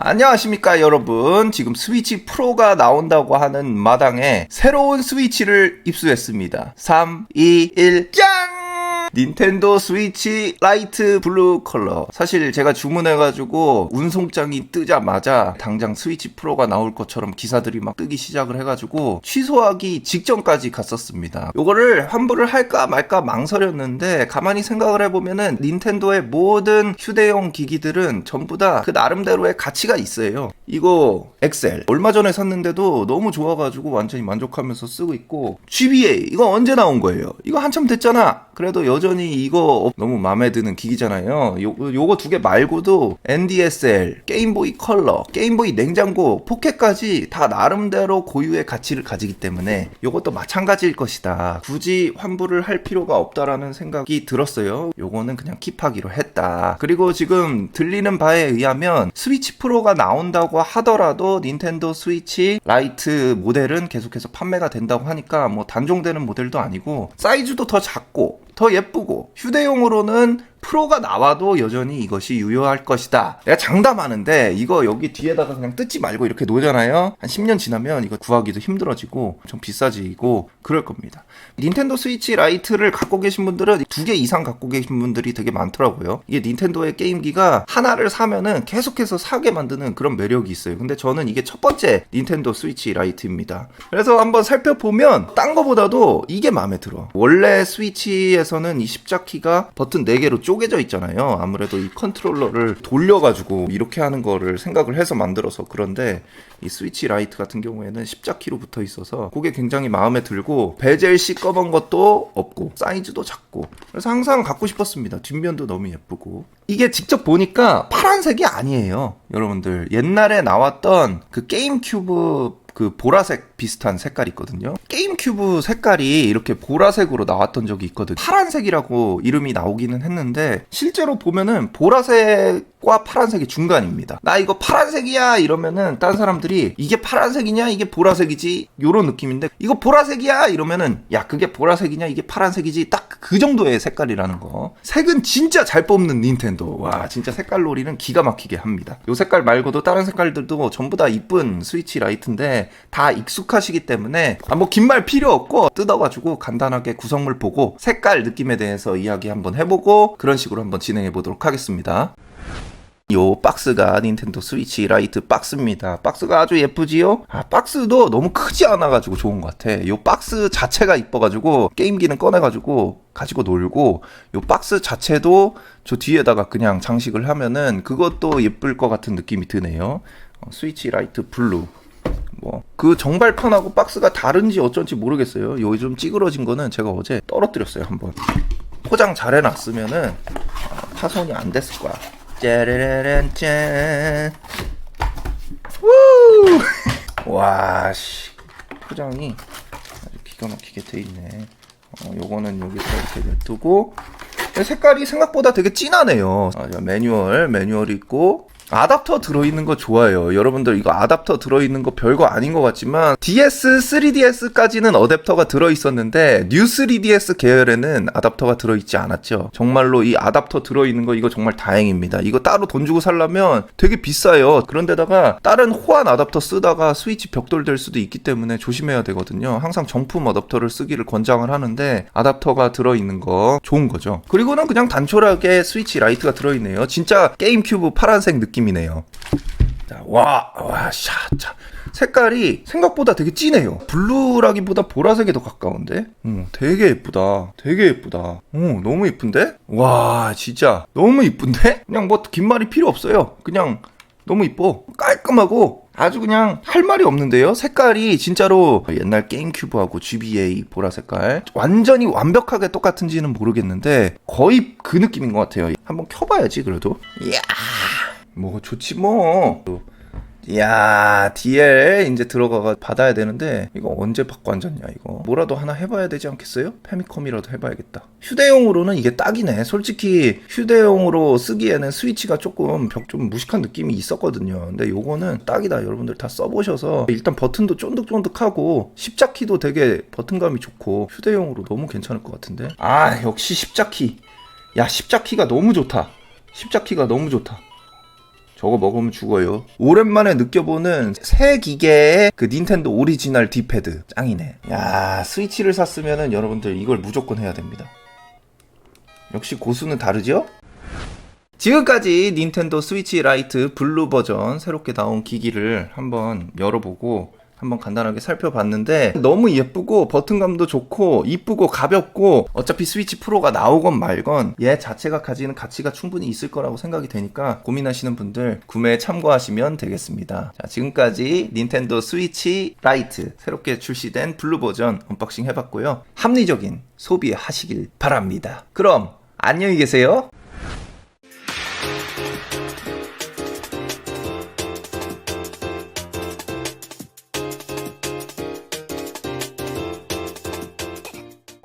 안녕하십니까 여러분 지금 스위치 프로가 나온다고 하는 마당에 새로운 스위치를 입수했습니다 3, 2, 1 짠! 닌텐도 스위치 라이트 블루 컬러. 사실 제가 주문해가지고 운송장이 뜨자마자 당장 스위치 프로가 나올 것처럼 기사들이 막 뜨기 시작을 해가지고 취소하기 직전까지 갔었습니다. 요거를 환불을 할까 말까 망설였는데 가만히 생각을 해보면은 닌텐도의 모든 휴대용 기기들은 전부 다 그 나름대로의 가치가 있어요. 이거 엑셀. 얼마 전에 샀는데도 너무 좋아가지고 완전히 만족하면서 쓰고 있고 GBA 이거 언제 나온 거예요? 이거 한참 됐잖아. 그래도 여전 히 이거 너무 마음에 드는 기기잖아요. 요, 요거 두 개 말고도 NDSL 게임보이 컬러 게임보이 냉장고 포켓까지 다 나름대로 고유의 가치를 가지기 때문에 요것도 마찬가지일 것이다. 굳이 환불을 할 필요가 없다라는 생각이 들었어요. 요거는 그냥 킵하기로 했다. 그리고 지금 들리는 바에 의하면 스위치 프로가 나온다고 하더라도 닌텐도 스위치 라이트 모델은 계속해서 판매가 된다고 하니까 뭐 단종되는 모델도 아니고 사이즈도 더 작고 더 예쁘고 휴대용으로는 프로가 나와도 여전히 이것이 유효할 것이다. 내가 장담하는데 이거 여기 뒤에다가 그냥 뜯지 말고 이렇게 놓잖아요. 한 10년 지나면 이거 구하기도 힘들어지고 좀 비싸지고 그럴 겁니다. 닌텐도 스위치 라이트를 갖고 계신 분들은 두 개 이상 갖고 계신 분들이 되게 많더라고요. 이게 닌텐도의 게임기가 하나를 사면은 계속해서 사게 만드는 그런 매력이 있어요. 근데 저는 이게 첫 번째 닌텐도 스위치 라이트입니다. 그래서 한번 살펴보면 딴 거보다도 이게 마음에 들어. 원래 스위치에서는 이 십자키가 버튼 4개로 쪼 개져 있잖아요. 아무래도 이 컨트롤러를 돌려가지고 이렇게 하는 거를 생각을 해서 만들어서 그런데 이 스위치 라이트 같은 경우에는 십자키로 붙어 있어서 그게 굉장히 마음에 들고 베젤 씨 검은 것도 없고 사이즈도 작고 그래서 항상 갖고 싶었습니다. 뒷면도 너무 예쁘고 이게 직접 보니까 파란색이 아니에요. 여러분들 옛날에 나왔던 그 게임 큐브 그 보라색 비슷한 색깔이 있거든요. 게임 큐브 색깔이 이렇게 보라색으로 나왔던 적이 있거든요. 파란색이라고 이름이 나오기는 했는데 실제로 보면은 보라색 과 파란색의 중간입니다. 나 이거 파란색이야 이러면은 딴 사람들이 이게 파란색이냐 이게 보라색이지 요런 느낌인데 이거 보라색이야 이러면은 야 그게 보라색이냐 이게 파란색이지 딱 그 정도의 색깔이라는 거. 색은 진짜 잘 뽑는 닌텐도. 와 진짜 색깔 놀이는 기가 막히게 합니다. 요 색깔 말고도 다른 색깔들도 전부 다 이쁜 스위치 라이트인데 다 익숙하시기 때문에 아, 뭐 긴 말 필요 없고 뜯어가지고 간단하게 구성물 보고 색깔 느낌에 대해서 이야기 한번 해보고 그런 식으로 한번 진행해 보도록 하겠습니다. 요 박스가 닌텐도 스위치 라이트 박스입니다. 박스가 아주 예쁘지요? 아, 박스도 너무 크지 않아가지고 좋은 것 같아. 요 박스 자체가 이뻐가지고 게임기는 꺼내가지고 가지고 놀고 요 박스 자체도 저 뒤에다가 그냥 장식을 하면은 그것도 예쁠 것 같은 느낌이 드네요. 어, 스위치 라이트 블루. 뭐 그 정발판하고 박스가 다른지 어쩐지 모르겠어요. 요좀 찌그러진 거는 제가 어제 떨어뜨렸어요 한번. 포장 잘 해놨으면은 아, 파손이 안 됐을 거야. 짜라란 짠. 우! 와 씨. 포장이 아주 기가 막히게 돼 있네. 어, 요거는 여기서 이렇게 냅두고 색깔이 생각보다 되게 진하네요. 아, 자, 매뉴얼, 매뉴얼이 있고 아답터 들어있는 거 좋아요. 여러분들 이거 아답터 들어있는 거 별거 아닌 것 같지만 DS, 3DS까지는 어댑터가 들어있었는데 뉴 3DS 계열에는 아답터가 들어있지 않았죠. 정말로 이 아답터 들어있는 거 이거 정말 다행입니다. 이거 따로 돈 주고 살려면 되게 비싸요. 그런데다가 다른 호환 아답터 쓰다가 스위치 벽돌 될 수도 있기 때문에 조심해야 되거든요. 항상 정품 어댑터를 쓰기를 권장을 하는데 아답터가 들어있는 거 좋은 거죠. 그리고는 그냥 단촐하게 스위치 라이트가 들어있네요. 진짜 게임 큐브 파란색 느낌 느낌이네요. 자, 와, 와, 샤, 자. 색깔이 생각보다 되게 진해요. 블루라기보다 보라색에 더 가까운데? 음, 되게 예쁘다. 되게 예쁘다. 오, 너무 예쁜데? 와, 진짜. 너무 예쁜데? 그냥 뭐 긴 말이 필요 없어요. 그냥 너무 이뻐. 깔끔하고 아주 그냥 할 말이 없는데요. 색깔이 진짜로 옛날 게임 큐브하고 GBA 보라 색깔 완전히 완벽하게 똑같은지는 모르겠는데 거의 그 느낌인 것 같아요. 한번 켜봐야지 그래도. 이야. 뭐 좋지 뭐. 야 DL 이제 들어가가 받아야 되는데 이거 언제 받고 앉았냐 이거. 뭐라도 하나 해봐야 되지 않겠어요? 페미컴이라도 해봐야겠다. 휴대용으로는 이게 딱이네. 솔직히 휴대용으로 쓰기에는 스위치가 조금 좀 무식한 느낌이 있었거든요. 근데 요거는 딱이다. 여러분들 다 써보셔서 일단 버튼도 쫀득쫀득하고 십자키도 되게 버튼감이 좋고 휴대용으로 너무 괜찮을 것 같은데. 아 역시 십자키. 야 십자키가 너무 좋다. 십자키가 너무 좋다 저거 먹으면 죽어요. 오랜만에 느껴보는 새 기계의 그 닌텐도 오리지널 디패드. 짱이네. 야, 스위치를 샀으면은 여러분들 이걸 무조건 해야 됩니다. 역시 고수는 다르죠? 지금까지 닌텐도 스위치 라이트 블루 버전 새롭게 나온 기기를 한번 열어보고 한번 간단하게 살펴봤는데 너무 예쁘고 버튼감도 좋고 이쁘고 가볍고 어차피 스위치 프로가 나오건 말건 얘 자체가 가지는 가치가 충분히 있을 거라고 생각이 되니까 고민하시는 분들 구매에 참고하시면 되겠습니다. 자, 지금까지 닌텐도 스위치 라이트 새롭게 출시된 블루 버전 언박싱 해봤고요. 합리적인 소비하시길 바랍니다. 그럼 안녕히 계세요.